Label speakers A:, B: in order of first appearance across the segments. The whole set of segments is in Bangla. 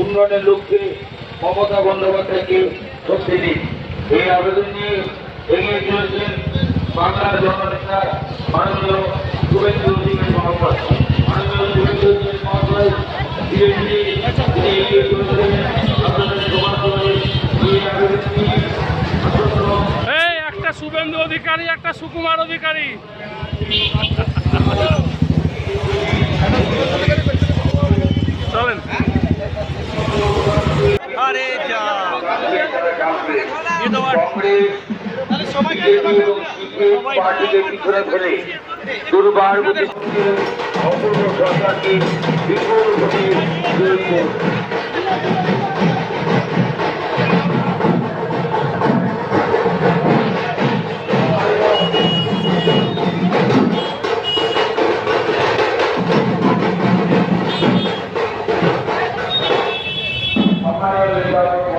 A: উন্নয়নের লক্ষ্যে মমতা বন্দ্যোপাধ্যায়কে শক্তি দিন। এই আবেদন নিয়ে এগিয়ে চলেছেন বাংলার জননেতা মাননীয় শুভেন্দু
B: সুকুমার অধিকারী। চলেন।
C: আরে যা।
A: দুর্বার অপূর্ব সরকারকে বিপুল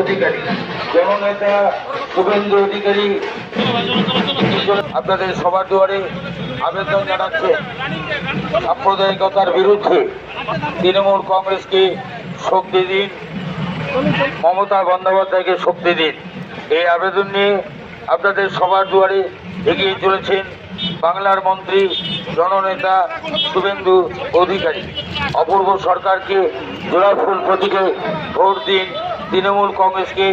A: অধিকারী, জননেতা, শুভেন্দু অধিকারী, আপনাদের সবার দুয়ারে আবেদন জানাচ্ছে। সাম্প্রদায়িকতার বিরুদ্ধে তৃণমূল কংগ্রেসকে শক্তি দিন, মমতা বন্দ্যোপাধ্যায়কে শক্তি দিন। এই আবেদন নিয়ে আপনাদের সবার দুয়ারে এগিয়ে চলেছেন বাংলার মন্ত্রী, জননেতা, শুভেন্দু অধিকারী। অপূর্ব সরকারকে জোড়াফুল প্রতীকে ভোট দিন তৃণমূল কংগ্রেসকে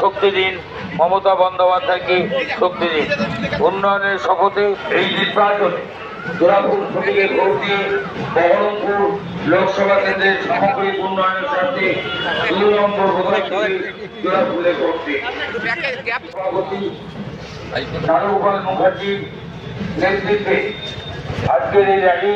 A: শক্তি দিন, মমতা বন্দ্যোপাধ্যায়কে শক্তি দিন। উন্নয়নের শপথে এই নির্বাচনে জোড়াফুল প্রতীকে ভোট দিয়ে বহরমপুর লোকসভা কেন্দ্রের সামগ্রিক উন্নয়নের স্বার্থে দুই নম্বর মুখার্জির নেতৃত্বে আজকের এই র্যালি।